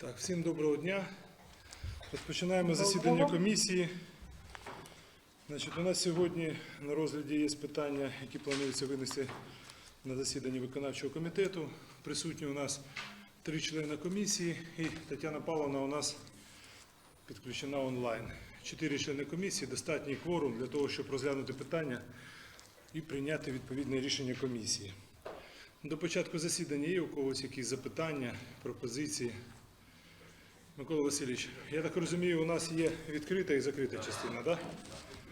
Так, всім доброго дня. Розпочинаємо засідання комісії. Значить, у нас сьогодні на розгляді є питання, які планується винести на засідання виконавчого комітету. Присутні у нас три члени комісії і Тетяна Павловна у нас підключена онлайн. Чотири члени комісії, достатній кворум для того, щоб розглянути питання і прийняти відповідне рішення комісії. До початку засідання є у когось якісь запитання, пропозиції? Микола Васильович, я так розумію, у нас є відкрита і закрита частина, так?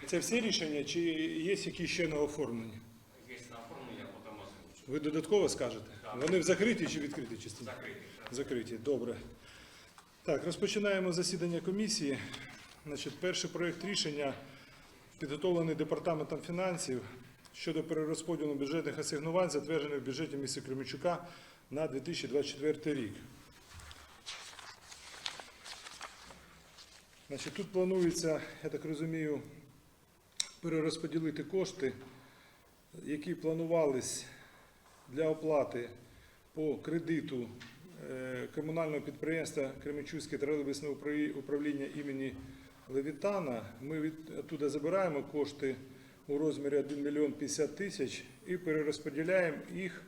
Це всі рішення чи є які ще на оформлені? Есть на форму, я потом озвучу. Ви додатково скажете? Вони в закритій чи відкритій частині? Закрытый. Закриті, добре. Так, розпочинаємо засідання комісії. Значить, перший проєкт рішення підготовлений департаментом фінансів щодо перерозподілу бюджетних асигнувань, затверджених в бюджеті міста Кременчука на 2024 рік. Значить, тут планується, я так розумію, перерозподілити кошти, які планувались для оплати по кредиту е, комунального підприємства Кременчуцьке тролейбусне управління імені Левітана. Ми туди забираємо кошти у розмірі 1 мільйон 50 тисяч і перерозподіляємо їх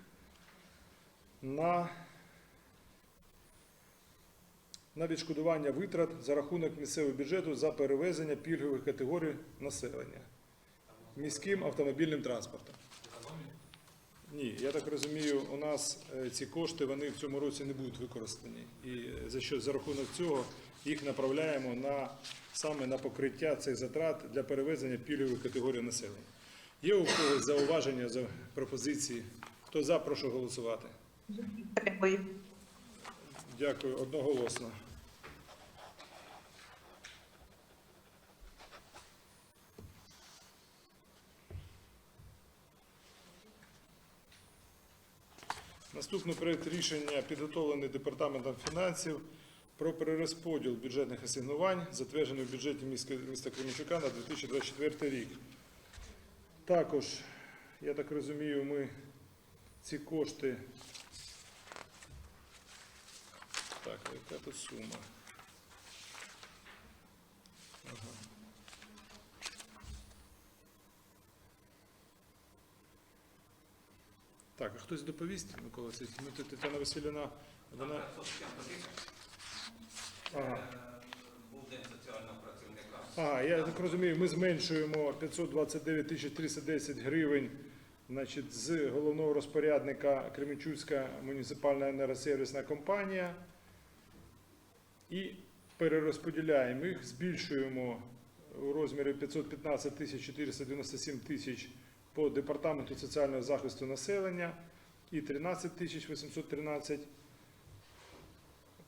на, на відшкодування витрат за рахунок місцевого бюджету за перевезення пільгових категорій населення міським автомобільним транспортом. Ні, я так розумію, у нас е, ці кошти вони в цьому році не будуть використані. І е, за що за рахунок цього їх направляємо на саме на покриття цих затрат для перевезення пільгових категорій населення. Є у когось зауваження за пропозиції? Хто за, прошу голосувати. Дякую, одноголосно. Наступний проект рішення підготовлений департаментом фінансів про перерозподіл бюджетних асигнувань, затверджений в бюджеті міста Кременчука на 2024 рік. Також, я так розумію, ми ці кошти так, яка тут сума? Ага. Так, а хтось доповість, Микола Васильович? Ну, Тетяна Васильівна, вона. На 550 тисяч Ага. е, був день соціального працівника. Ага, я так розумію, ми зменшуємо 529 тисяч 310 гривень значить, з головного розпорядника Кременчуцька муніципальна енергосервісна компанія і перерозподіляємо їх, збільшуємо у розмірі 515 тисяч 497 тисяч по департаменту соціального захисту населення і 13 тисяч 813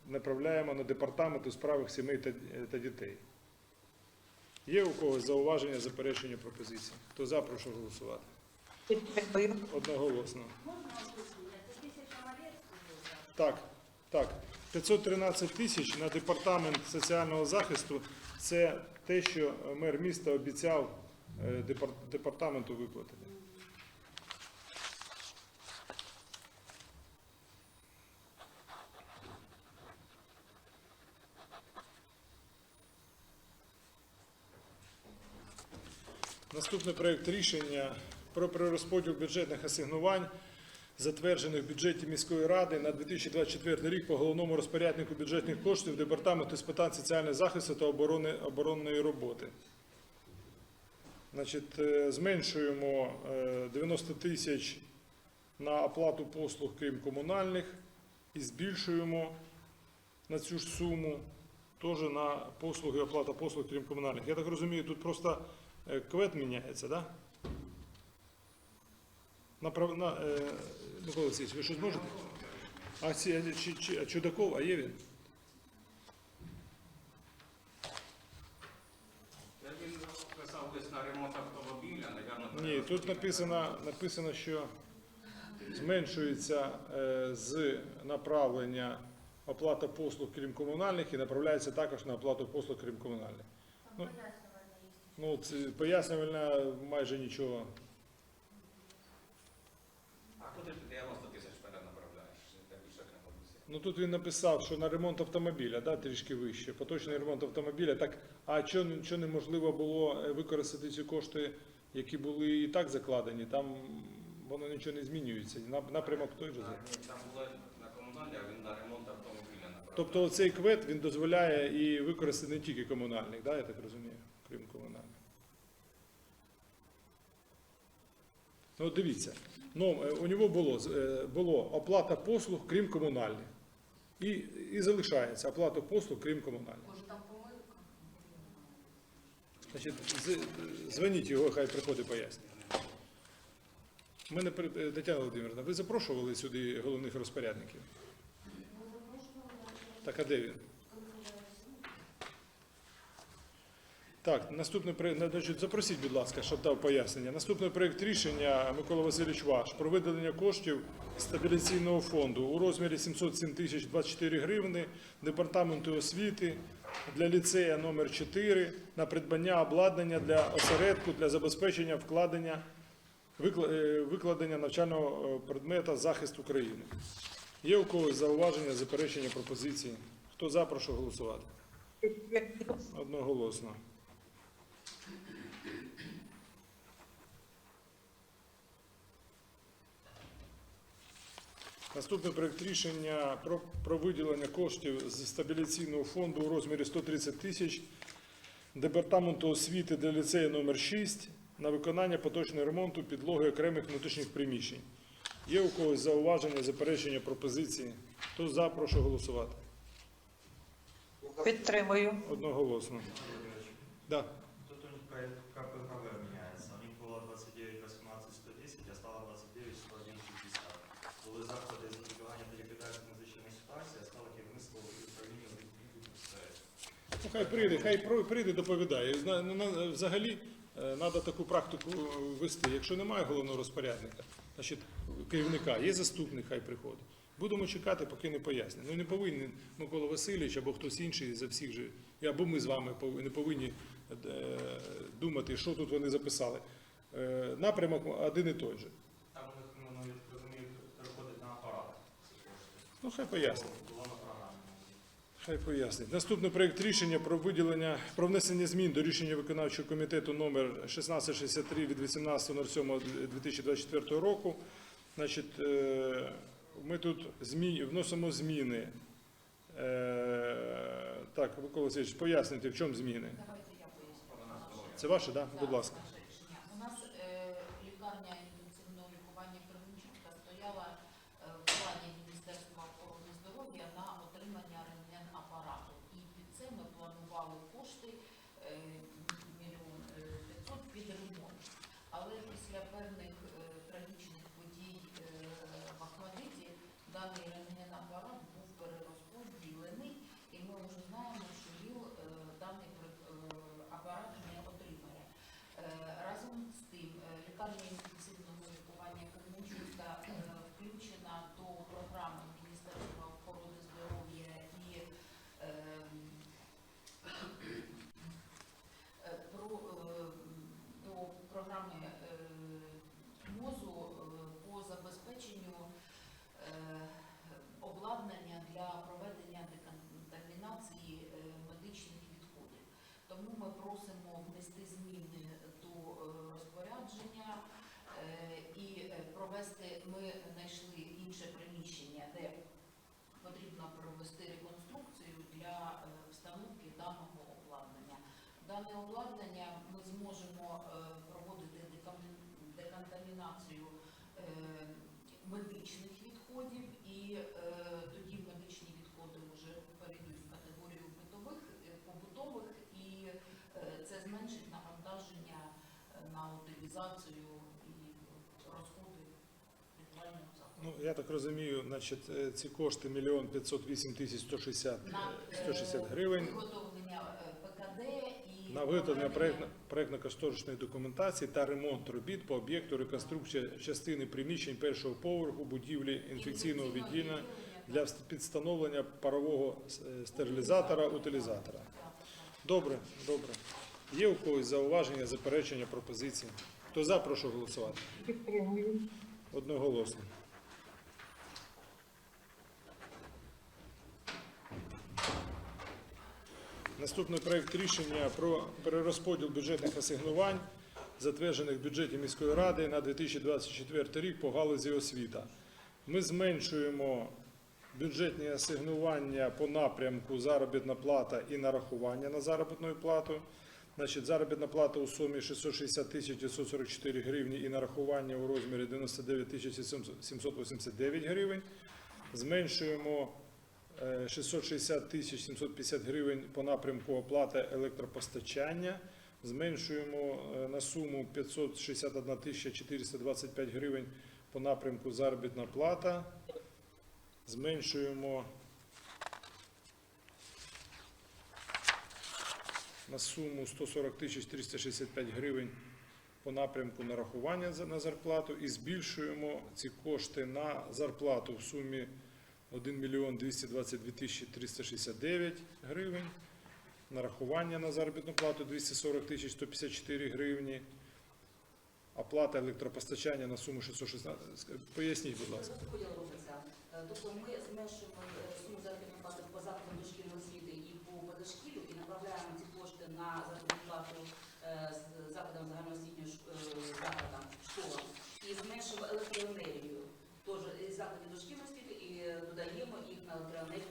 направляємо на департамент у справах сімей та, та дітей. Є у когось зауваження, заперечення пропозиції? Хто за, прошу голосувати. Одноголосно. Так, так. 513 тисяч на департамент соціального захисту це те, що мер міста обіцяв е, департаменту виплатити. Наступний проект рішення про перерозподіл бюджетних асигнувань, затверджених в бюджеті міської ради на 2024 рік по головному розпоряднику бюджетних коштів Департаменту з питань соціального захисту та оборони, оборонної роботи. Значить, е, зменшуємо е, 90 тисяч на оплату послуг, крім комунальних, і збільшуємо на цю ж суму теж на послуги, оплата послуг, крім комунальних. Я так розумію, тут просто Е, Квет міняється, так? Да? На, е, Микола Олексійович, ви що зможете? А, чи, чи, а Чудаков, а є він? Я він писав лист на ремонт автомобіля, напевно, Ні, тут написано, написано що зменшується е, з направлення оплата послуг крім комунальних і направляється також на оплату послуг крім комунальних. Ну, ну, це пояснювальна майже нічого. А куди ти 90 тисяч бюджетна комісія. Ну тут він написав, що на ремонт автомобіля, да, трішки вище, поточний ремонт автомобіля. Так, а що, що неможливо було е, використати ці кошти, які були і так закладені? Там воно нічого не змінюється. Напрямок той же. Ні, Там було на комунальні, а він на ремонт автомобіля. Тобто цей квет він дозволяє і використати не тільки комунальних, да, я так розумію, крім комунальних. Ну, дивіться, ну, е, у нього було, е, було оплата послуг, крім комунальних. І, і залишається оплата послуг, крім комунальних. Значить, дзвоніть його, хай приходить пояснює. Мене Тетяна Володимирівна, ви запрошували сюди головних розпорядників? Так, а де він? Так, наступний значить, запросіть, будь ласка, щоб дав пояснення. Наступний проект рішення Микола Васильович Ваш про виділення коштів стабіляційного фонду у розмірі 707 тисяч 24 гривни департаменту освіти для ліцея номер 4 на придбання обладнання для осередку для забезпечення вкладення е, викладення навчального е, предмета захист України. Є у когось зауваження, заперечення, пропозиції? Хто за, прошу голосувати. Одноголосно. Наступний проект рішення про, про виділення коштів з стабіляційного фонду у розмірі 130 тисяч департаменту освіти для ліцею номер 6 на виконання поточного ремонту підлоги окремих внутрішніх приміщень. Є у когось зауваження, заперечення, пропозиції? Хто за, прошу голосувати. Підтримую. Одноголосно. Да. Хай прийде, хай прийде, доповідає. Ну, Взагалі треба таку практику е, вести. Якщо немає головного розпорядника, значить керівника, є заступник, хай приходить. Будемо чекати, поки не пояснять. Ну не повинен Микола Васильович або хтось інший за всіх же, або ми з вами не повинні е, думати, що тут вони записали. Е, Напрямок один і той же. Там у них, ну, я розумію, переходить на апарат. Ну хай пояснить. Хай пояснить. Наступний проект рішення про виділення про внесення змін до рішення виконавчого комітету номер 1663 від 18.07.2024 року. Значить, е, ми тут змі... вносимо зміни. Е, Так, Микола Васильович, поясніть, в чому зміни? Це ваше, так? Да? Будь ласка. Наше рішення. У нас е, лікарня інтенсивного лікування Кременчука стояла е, в плані Міністерства охорони здоров'я на отримання рентген-апарату. І під це ми планували кошти е, мільйон е, п'ятсот під ремонт. Але після певних е, трагічних подій е, в Ахмадиті. Даний рентген-апарат був перерозподілений, і ми вже знаємо, що ВІЛ е, даний пре- е, апарат не отримає. Е, Разом з тим, е, лікарня інтенсивного лікування Кременчука е, включена до програми Міністерства охорони здоров'я і ем, е, про, е, до програми е, МОЗу е, по забезпеченню е, обладнання для проведення деконтамінації е, медичних відходів. Тому ми просимо внести зміни до е, розпорядження е, і е, провести. Ми знайшли інше приміщення, де потрібно провести реконструкцію для встановки даного обладнання. Дане обладнання ми зможемо е, проводити декам- деконтамінацію е, медичних відходів, і е, тоді медичні відходи вже перейдуть в категорію битових, е, побутових, і е, це зменшить навантаження е, на утилізацію і розходи ритуального закладу. Ну, я так розумію, значить, е, ці кошти мільйон 508 тисяч 160, На е, е, 160 гривень. виготовлення е, ПКД і На виготовлення проєктно- проєктно-кошторисної документації та ремонт робіт по об'єкту реконструкція частини приміщень першого поверху будівлі інфекційного відділення для вст- підстановлення парового е, стерилізатора утилізатора. Добре, добре. Є у когось зауваження, заперечення, пропозиції? Хто за, прошу голосувати. Підтримую. Одноголосно. Наступний проект рішення про перерозподіл бюджетних асигнувань, затверджених в бюджеті міської ради на 2024 рік по галузі освіта. Ми зменшуємо бюджетні асигнування по напрямку заробітна плата і нарахування на заробітну плату. Значить, заробітна плата у сумі 660 тисяч 944 гривні і нарахування у розмірі 99 тисяч 789 гривень. Зменшуємо 660 тисяч 750 гривень по напрямку оплати електропостачання. Зменшуємо е, на суму 561 тисяча 425 гривень по напрямку заробітна плата. Зменшуємо на суму 140 тисяч 365 гривень по напрямку нарахування на зарплату і збільшуємо ці кошти на зарплату в сумі 1 мільйон 222 тисячі 369 гривень, нарахування на заробітну плату 240 тисяч 154 гривні, оплата електропостачання на суму 616. Поясніть, будь ласка. Е, Тобто ми зменшуємо е, суму заробітної плати по закладам дошкільної освіти і по позашкіллю і направляємо ці кошти на заробітну плату е, з закладам загальноосвітньої закладам. І зменшуємо електроенергію теж із закладів дошкільної освіти і е, додаємо їх на електроенергію.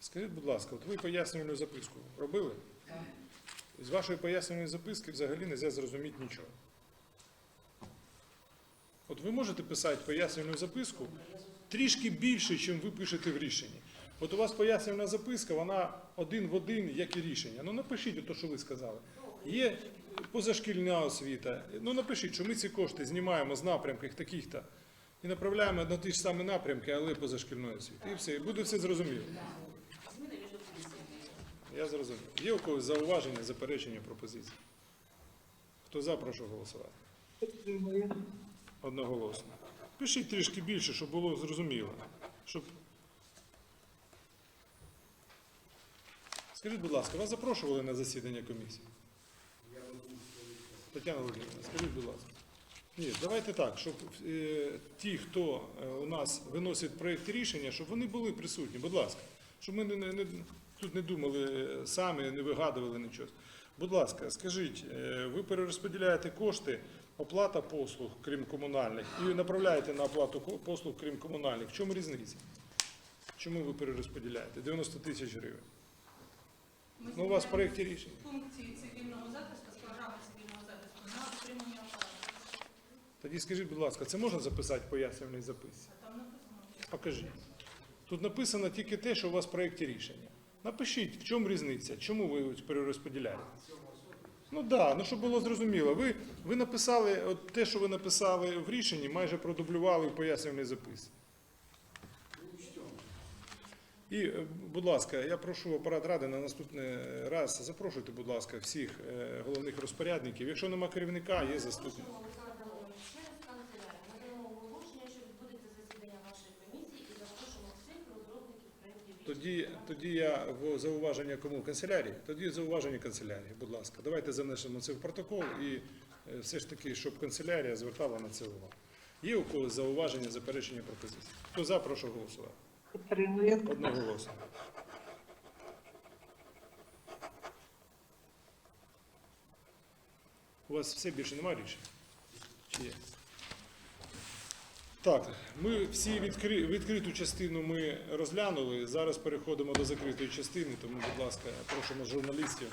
Скажіть, будь ласка, от ви пояснювальну записку робили? З вашої пояснювальної записки взагалі не можна зрозуміти нічого. От ви можете писати пояснювальну записку трішки більше, ніж ви пишете в рішенні. От у вас пояснювальна записка, вона один в один, як і рішення. Ну напишіть те, що ви сказали. Є позашкільна освіта. Ну напишіть, що ми ці кошти знімаємо з напрямків таких-то і направляємо на ті ж самі напрямки, але позашкільної освіти. І все, і буде все зрозуміло. Я зрозумів. Є у когось зауваження, заперечення, пропозиції? Хто за, прошу голосувати. Одноголосно. Пишіть трішки більше, щоб було зрозуміло. Щоб... Скажіть, будь ласка, вас запрошували на засідання комісії? Тетяна Володимирівна, скажіть, будь ласка. Ні, давайте так, щоб е, ті, хто е, у нас виносить проєкт рішення, щоб вони були присутні, будь ласка. Щоб ми не, не, не- тут не думали е, самі, не вигадували нічого. Будь ласка, скажіть, е, ви перерозподіляєте кошти, оплата послуг, крім комунальних, і направляєте на оплату послуг, крім комунальних. В чому різниця? Чому ви перерозподіляєте? 90 тисяч гривень. Ми Ну, у вас в проєкті рішення. Функції цивільного захисту програми цивільного захисту на отримання. Тоді скажіть, будь ласка, це можна записати в пояснювальній записці? Покажіть. Тут написано тільки те, що у вас в проєкті рішення. Напишіть, в чому різниця, чому ви перерозподіляєте. Ну так, да, ну щоб було зрозуміло. Ви, ви написали, от те, що ви написали в рішенні, майже продублювали в пояснювальній записці. І, е, будь ласка, я прошу апарат ради на наступний раз запрошуйте, будь ласка, всіх е, головних розпорядників. Якщо нема керівника, є заступник. Олександр Павлович, через канцелярію. Ми даємо оголошення, що відбудеться засідання вашої комісії і запрошуємо всіх розробників проєктів рішень. Тоді, тоді я в зауваження кому в канцелярії? Тоді зауваження канцелярії, будь ласка. Давайте занесемо це в протокол і е, все ж таки, щоб канцелярія звертала на це увагу. Є у когось зауваження, заперечення пропозиції? Хто за, прошу голосувати. Підтримую. Одноголосно. У вас все більше немає рішень? Чи є? Так, ми всі відкри... відкриту частину ми розглянули. Зараз переходимо до закритої частини, тому, будь ласка, прошу нас журналістів